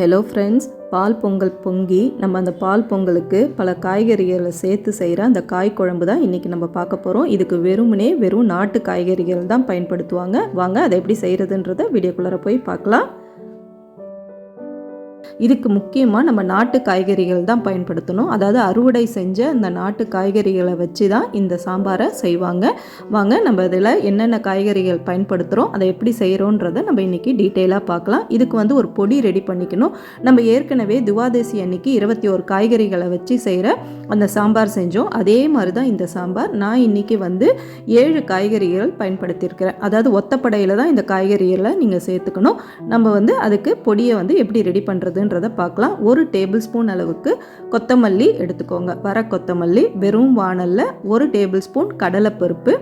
Hello friends பால் பொங்கல் பொங்கி நம்ம அந்த பால் பொங்கலுக்கு பல காய்கறிகளை சேர்த்து செய்கிற அந்த காய் குழம்பு தான் இன்றைக்கி நம்ம பார்க்க போகிறோம். இதுக்கு வெறுமனே வெறும் நாட்டு காய்கறிகள் தான் பயன்படுத்துவாங்க. வாங்க அதை எப்படி செய்கிறதுன்றத வீடியோக்குள்ளே போய் பார்க்கலாம். இதுக்கு முக்கியமாக நம்ம நாட்டு காய்கறிகள் தான் பயன்படுத்தணும். அதாவது அறுவடை செஞ்ச அந்த நாட்டு காய்கறிகளை வச்சு தான் இந்த சாம்பாரை செய்வாங்க. வாங்க நம்ம இதில் என்னென்ன காய்கறிகள் பயன்படுத்துகிறோம் அதை எப்படி செய்கிறோன்றதை நம்ம இன்றைக்கி டீட்டெயிலாக பார்க்கலாம். இதுக்கு வந்து ஒரு பொடி ரெடி பண்ணிக்கணும். நம்ம ஏற்கனவே துவாதசி அன்னைக்கு இருபத்தி ஒரு காய்கறிகளை வச்சு செய்கிற அந்த சாம்பார் செஞ்சோம். அதே மாதிரி தான் இந்த சாம்பார் நான் இன்றைக்கி வந்து ஏழு காய்கறிகள் பயன்படுத்தியிருக்கிறேன். அதாவது ஒத்தப்படையில் தான் இந்த காய்கறிகளை நீங்கள் சேர்த்துக்கணும். நம்ம வந்து அதுக்கு பொடியை வந்து எப்படி ரெடி பண்ணுறதுன்னு பண்ணுறதை பார்க்கலாம். ஒரு டேபிள் ஸ்பூன் அளவுக்கு கொத்தமல்லி எடுத்துக்கோங்க. வர கொத்தமல்லி வெறும் வானலில் ஒரு டேபிள் ஸ்பூன் கடலைப்பருப்பு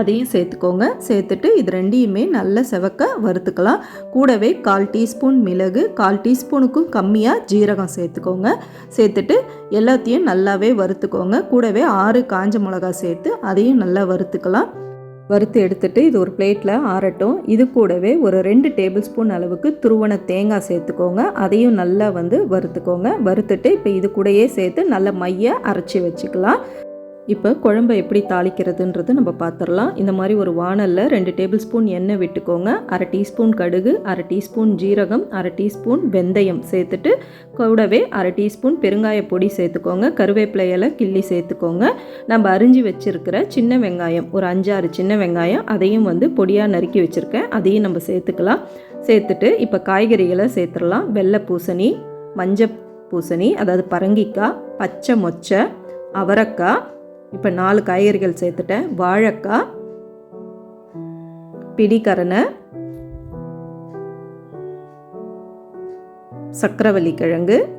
அதையும் சேர்த்துக்கோங்க. சேர்த்துட்டு இது ரெண்டையுமே நல்ல செவக்க வறுத்துக்கலாம். கூடவே கால் டீஸ்பூன் மிளகு கால் டீஸ்பூனுக்கும் கம்மியாக ஜீரகம் சேர்த்துக்கோங்க. சேர்த்துட்டு எல்லாத்தையும் நல்லாவே வறுத்துக்கோங்க. கூடவே ஆறு காஞ்ச மிளகா சேர்த்து அதையும் நல்லா வறுத்துக்கலாம். வறுத்து எடுத்துட்டு இது ஒரு பிளேட்டில் ஆறட்டும். இது கூடவே ஒரு ரெண்டு டேபிள் ஸ்பூன் அளவுக்கு துருவன தேங்காய் சேர்த்துக்கோங்க. அதையும் நல்லா வந்து வறுத்துக்கோங்க. வறுத்துட்டு இப்போ இது கூடயே சேர்த்து நல்ல மைய அரைச்சி வச்சுக்கலாம். இப்போ குழம்பை எப்படி தாளிக்கிறதுன்றது நம்ம பார்த்துடலாம் இந்த மாதிரி ஒரு வானலில் ரெண்டு டேபிள் ஸ்பூன் எண்ணெய் விட்டுக்கோங்க. அரை டீஸ்பூன் கடுகு அரை டீஸ்பூன் ஜீரகம் அரை டீஸ்பூன் வெந்தயம் சேர்த்துட்டு கூடவே அரை டீஸ்பூன் பெருங்காய பொடி சேர்த்துக்கோங்க. கருவேப்பிலையில் கிள்ளி சேர்த்துக்கோங்க. நம்ம அரிஞ்சு வச்சுருக்கிற சின்ன வெங்காயம் ஒரு அஞ்சாறு சின்ன வெங்காயம் அதையும் வந்து பொடியாக நறுக்கி வச்சுருக்கேன். அதையும் நம்ம சேர்த்துக்கலாம். சேர்த்துட்டு இப்போ காய்கறிகளை சேர்த்துடலாம். வெள்ளை பூசணி மஞ்சள் பூசணி அதாவது பரங்கிக்காய் பச்சை மொச்சை அவரக்காய் இப்போ நாலு காய்கறிகள் சேர்த்துட்டேன். வாழைக்காய் பிடிக்கரணை சக்கரவள்ளி கிழங்கு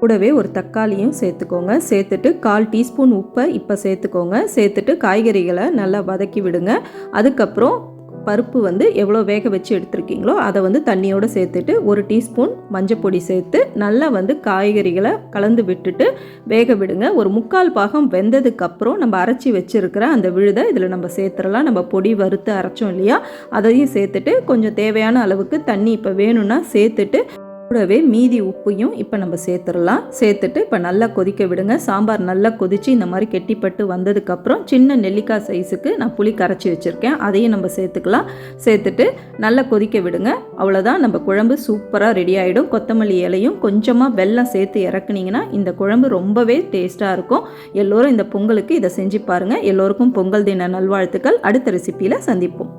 கூடவே ஒரு தக்காளியும் சேர்த்துக்கோங்க. சேர்த்துட்டு கால் டீஸ்பூன் உப்பை இப்போ சேர்த்துக்கோங்க. சேர்த்துட்டு காய்கறிகளை நல்லா வதக்கி விடுங்க. அதுக்கப்புறம் பருப்பு வந்து எவ்வளோ வேக வச்சு எடுத்துருக்கீங்களோ அதை வந்து தண்ணியோடு சேர்த்துட்டு ஒரு டீஸ்பூன் மஞ்சப்பொடி சேர்த்து நல்லா வந்து காய்கறிகளை கலந்து விட்டுட்டு வேக விடுங்க. ஒரு முக்கால் பாகம் வெந்ததுக்கப்புறம் நம்ம அரைச்சி வச்சுருக்கிற அந்த விழுதை இதில் நம்ம சேர்த்துடலாம். நம்ம பொடி வறுத்து அரைச்சோம் இல்லையா? அதையும் சேர்த்துட்டு கொஞ்சம் தேவையான அளவுக்கு தண்ணி இப்போ வேணும்னா சேர்த்துட்டு கூடவே மீதி உப்பையும் இப்போ நம்ம சேர்த்துடலாம். சேர்த்துட்டு இப்போ நல்லா கொதிக்க விடுங்க. சாம்பார் நல்லா கொதித்து இந்த மாதிரி கெட்டிப்பட்டு வந்ததுக்கப்புறம் சின்ன நெல்லிக்காய் சைஸுக்கு நான் புளி கரைச்சி வச்சுருக்கேன். அதையும் நம்ம சேர்த்துக்கலாம். சேர்த்துட்டு நல்லா கொதிக்க விடுங்க. அவ்வளோதான் நம்ம குழம்பு சூப்பராக ரெடி ஆகிடும் கொத்தமல்லி இலையும் கொஞ்சமாக வெல்லம் சேர்த்து இறக்குனீங்கன்னா இந்த குழம்பு ரொம்பவே டேஸ்ட்டாக இருக்கும். எல்லோரும் இந்த பொங்கலுக்கு இதை செஞ்சு பாருங்கள் எல்லோருக்கும் பொங்கல் தின நல்வாழ்த்துக்கள். அடுத்த ரெசிப்பியில் சந்திப்போம்.